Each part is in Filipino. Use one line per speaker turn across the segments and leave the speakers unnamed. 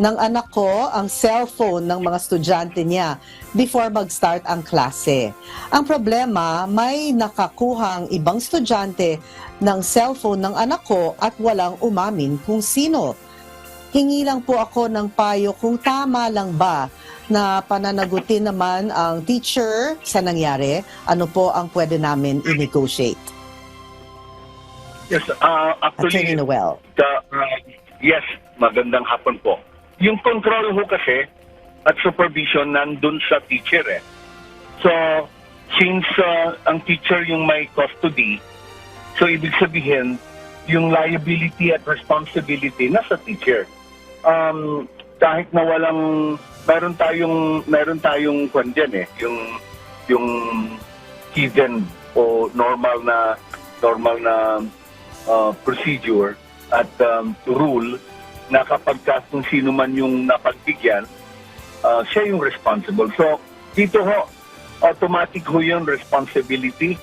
ng anak ko ang cellphone ng mga estudyante niya before mag-start ang klase. Ang problema, may nakakuhang ibang estudyante ng cellphone ng anak ko at walang umamin kung sino. Hingi lang po ako ng payo kung tama lang ba na pananagutin naman ang teacher sa nangyari, ano po ang pwede namin i-negotiate.
Yes, uh,
Attorney
actually,
Noel.
the, uh, yes, magandang hapon po. Yung control ho kasi at supervision nandun sa teacher eh. So, since uh, ang teacher yung may custody, so ibig sabihin, yung liability at responsibility nasa teacher. Um, kahit na walang, meron tayong, meron tayong kwan dyan eh, yung, yung hidden o normal na, normal na uh, procedure at um, rule na kapag ka kung sino man yung napagbigyan, uh, siya yung responsible. So, dito ho, automatic ho yung responsibility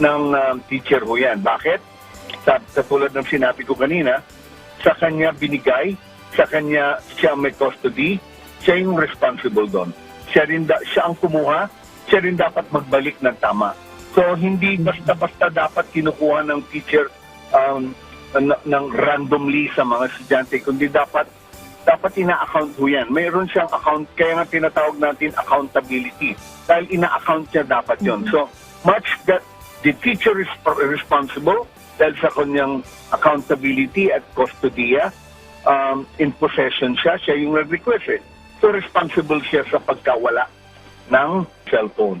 ng um, teacher ho yan. Bakit? Sa, katulad ng sinabi ko kanina, sa kanya binigay, sa kanya siya may custody, siya yung responsible doon. Siya, rin da, siya ang kumuha, siya rin dapat magbalik ng tama. So, hindi basta-basta dapat kinukuha ng teacher um, ng randomly sa mga estudyante, kundi dapat dapat ina-account ho yan. Mayroon siyang account, kaya nga tinatawag natin accountability. Dahil ina-account niya dapat yon. So, much that the teacher is responsible dahil sa kanyang accountability at custodia, um, in possession siya, siya yung nag-request eh. So, responsible siya sa pagkawala ng cellphone.